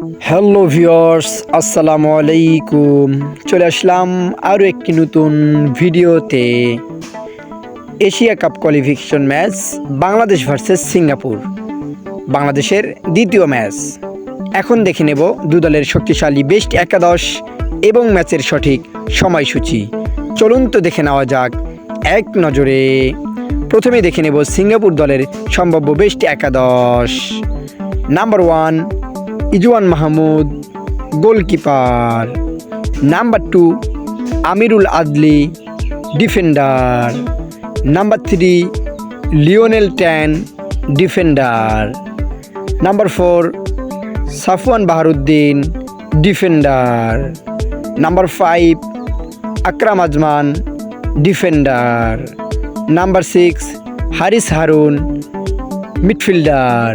Hello viewers আসসালামু আলাইকুম চলে আসলাম আরও একটি নতুন ভিডিওতে। Asia cup qualification match Bangladesh versus Singapore বাংলাদেশের দ্বিতীয় ম্যাচ এখন দেখে নেব দু দলের শক্তিশালী বেস্ট একাদশ এবং ম্যাচের সঠিক সময়সূচি। চলুন তো দেখে নেওয়া যাক এক নজরে। প্রথমে দেখে নেব সিঙ্গাপুর দলের সম্ভাব্য বেস্ট একাদশ। Number one Izwan Mahmud, goalkeeper. Number two, Amirul Adli, defender. Number three, Lionel Tan, defender. Number four, Safuwan Baharudin, defender. Number five, Akram Azman, defender. Number six, Hariss Harun, midfielder.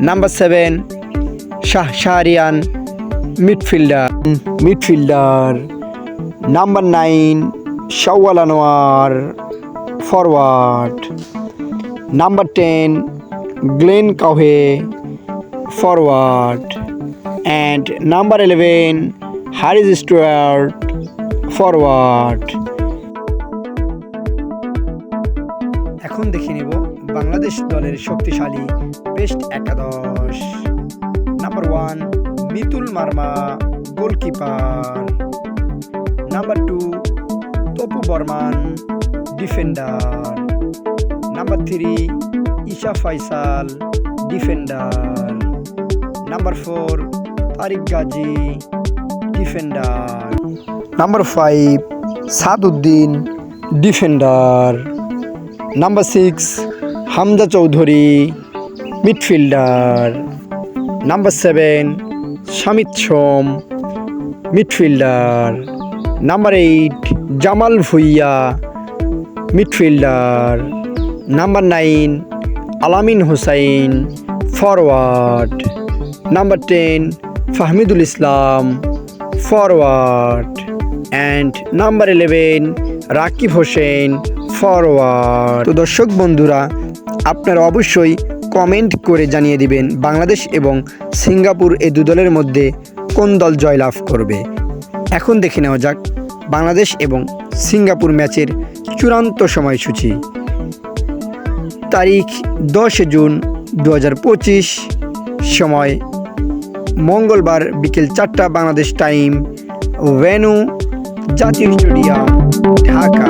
Number seven Shahiran midfielder. Midfielder number nine Shawal Anuar forward. Number ten Glenn Kweh forward. And number eleven Harhys Stewart forward. এখন দেখে নেব বাংলাদেশ দলের শক্তিশালী best একাদশ। Number one Mitul Marma goalkeeper number two Topu Barman defender number three Isa Faysal defender number four Tariq Kazi defender number five Saaduddin defender number six Hamza Choudhury midfielder number seven Shamit Shome midfielder number eight Jamal Bhuyan midfielder number nine Alamin Hossain forward number ten Fahamedul Islam forward and number eleven Rakib Hossain forward তো দর্শক বন্ধুরা, আপনারা অবশ্যই comment করে জানিয়ে দিবেন বাংলাদেশ এবং Singapore এই দু দলের মধ্যে কোন দল জয়লাভ করবে। এখন দেখে নেওয়া যাক বাংলাদেশ এবং সিঙ্গাপুর ম্যাচের চূড়ান্ত সময়সূচি। তারিখ দশ জুন দু হাজার পঁচিশ, সময় মঙ্গলবার বিকেল চারটা বাংলাদেশ টাইম, ভেনু জাতীয় স্টেডিয়াম, ঢাকা।